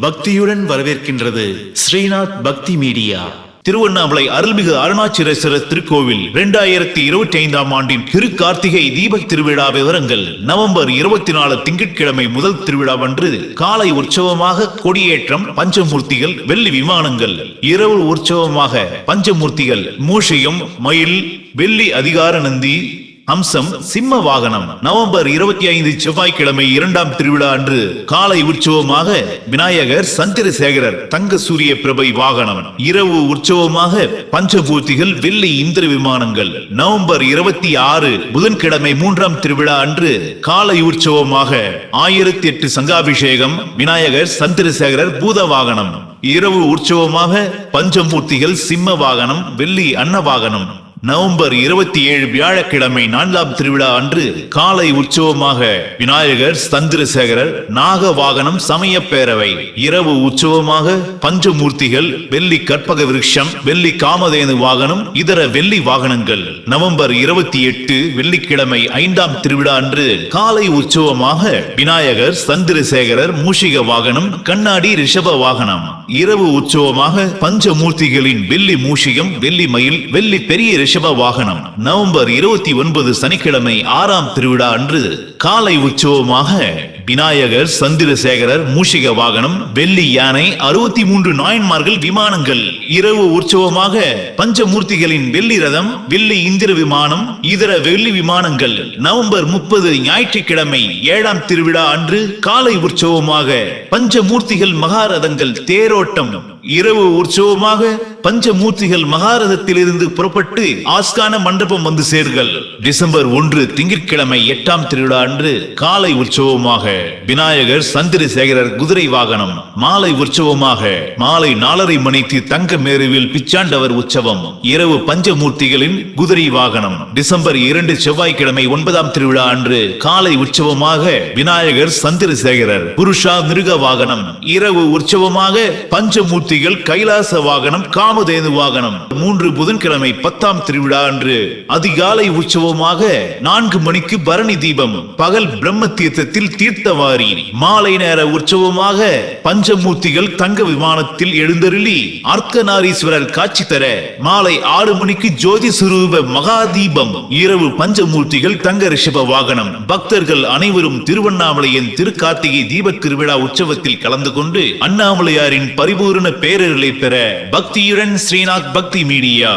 பக்தியுடன் வரவேற்கின்றது ஸ்ரீநாத் பக்தி மீடியா. திருவண்ணாமலை அருள்மிகு அருணாச்சலேஸ்வரர் திருக்கோவில் இரண்டாயிரத்தி இருபத்தி ஐந்தாம் ஆண்டின் திரு கார்த்திகை தீபக் திருவிழா விவரங்கள். நவம்பர் இருபத்தி நாலு திங்கட்கிழமை முதல் திருவிழாவன்று காலை உற்சவமாக கொடியேற்றம் பஞ்சமூர்த்திகள் வெள்ளி விமானங்கள் இரவு உற்சவமாக பஞ்சமூர்த்திகள் மூஷியம் மயில் வெள்ளி அதிகார நந்தி அம்சம் சிம்ம வாகனம். நவம்பர் இருபத்தி ஐந்து செவ்வாய்க்கிழமை இரண்டாம் திருவிழா அன்று காலை உற்சவமாக விநாயகர் சந்திரசேகரர் தங்க சூரிய பிரபை வாகனம். இரவு உற்சவமாக பஞ்சபூர்த்திகள் வெள்ளி இந்திர விமானங்கள். நவம்பர் இருபத்தி ஆறு புதன்கிழமை மூன்றாம் திருவிழா அன்று காலை உற்சவமாக ஆயிரத்தி எட்டு சங்காபிஷேகம் விநாயகர் சந்திரசேகரர் பூத வாகனம். இரவு உற்சவமாக பஞ்சமூர்த்திகள் சிம்ம வாகனம் வெள்ளி அன்ன வாகனம். நவம்பர் இருபத்தி ஏழு வியாழக்கிழமை நான்காம் திருவிழா அன்று காலை உற்சவமாக விநாயகர் சந்திரசேகரர் நாக வாகனம் சமய பேரவை இரவு உற்சவமாக பஞ்சமூர்த்திகள் வெள்ளி கற்பக விருட்சம் வெள்ளி காமதேனு வாகனம் இதர வெள்ளி வாகனங்கள். நவம்பர் இருபத்தி எட்டு வெள்ளிக்கிழமை ஐந்தாம் திருவிழா அன்று காலை உற்சவமாக விநாயகர் சந்திரசேகரர் மூஷிக வாகனம் கண்ணாடி ரிஷப வாகனம். இரவு உற்சவமாக பஞ்சமூர்த்திகளின் வெள்ளி மூஷிகம் வெள்ளி மயில் வெள்ளி பெரிய ரிஷப வாகனம் நவம்பர் இருபத்தி ஒன்பது சனிக்கிழமை ஆறாம் திருவிழா அன்று காலை உற்சவமாக விநாயகர் சந்திரசேகரர் மூஷிக வாகனம் வெள்ளி யானை அறுபத்தி மூன்று நாயன்மார்கள் விமானங்கள். இரவு உற்சவமாக பஞ்சமூர்த்திகளின் வெள்ளி ரதம் வெள்ளி இந்திர விமானம் இதர வெள்ளி விமானங்கள். நவம்பர் முப்பது ஞாயிற்றுக்கிழமை ஏழாம் திருவிழா அன்று காலை உற்சவமாக பஞ்சமூர்த்திகள் மகாரதங்கள் தேரோட்டம். இரவு உற்சவமாக பஞ்சமூர்த்திகள் மகாரதத்திலிருந்து புறப்பட்டு ஆஸ்கான மண்டபம் வந்து சேர்கள் டிசம்பர் ஒன்று திங்கட்கிழமை எட்டாம் திருவிழா அன்று காலை உற்சவமாக விநாயகர் சந்திரசேகரர் குதிரை வாகனம் மாலை உற்சவமாக மாலை நாலரை மணிக்கு தங்க மேருவில் பிச்சாண்டவர் உற்சவம் இரவு பஞ்சமூர்த்திகளின் குதிரை வாகனம். டிசம்பர் இரண்டு செவ்வாய்க்கிழமை ஒன்பதாம் திருவிழா அன்று காலை உற்சவமாக விநாயகர் சந்திரசேகரர் புருஷா மிருக வாகனம் இரவு உற்சவமாக பஞ்சமூர்த்திகள் கைலாச வாகனம் காமதேனு வாகனம். மூன்று புதன்கிழமை பத்தாம் திருவிழா அன்று அதிகாலை உற்சவமாக நான்கு மணிக்கு பரணி தீபம் பகல் பிரம்ம தீர்த்தத்தில் தீர்த்த தீர்த்தவாரி மாலை நேர உற்சவமாக பஞ்சமூர்த்திகள் தங்க விமானத்தில் எழுந்தருளி அர்த்தநாரீஸ்வரர் காட்சி தர மாலை ஆறு மணிக்கு ஜோதி சுரூப மகாதீபம். இரவு பஞ்சமூர்த்திகள் தங்க ரிஷப வாகனம். பக்தர்கள் அனைவரும் திருவண்ணாமலையின் திருக்கார்த்திகை தீப திருவிழா உற்சவத்தில் கலந்து கொண்டு அண்ணாமலையாரின் பரிபூரண பேரர்களை பெற பக்தியுடன் ஸ்ரீநாத் பக்தி மீடியா.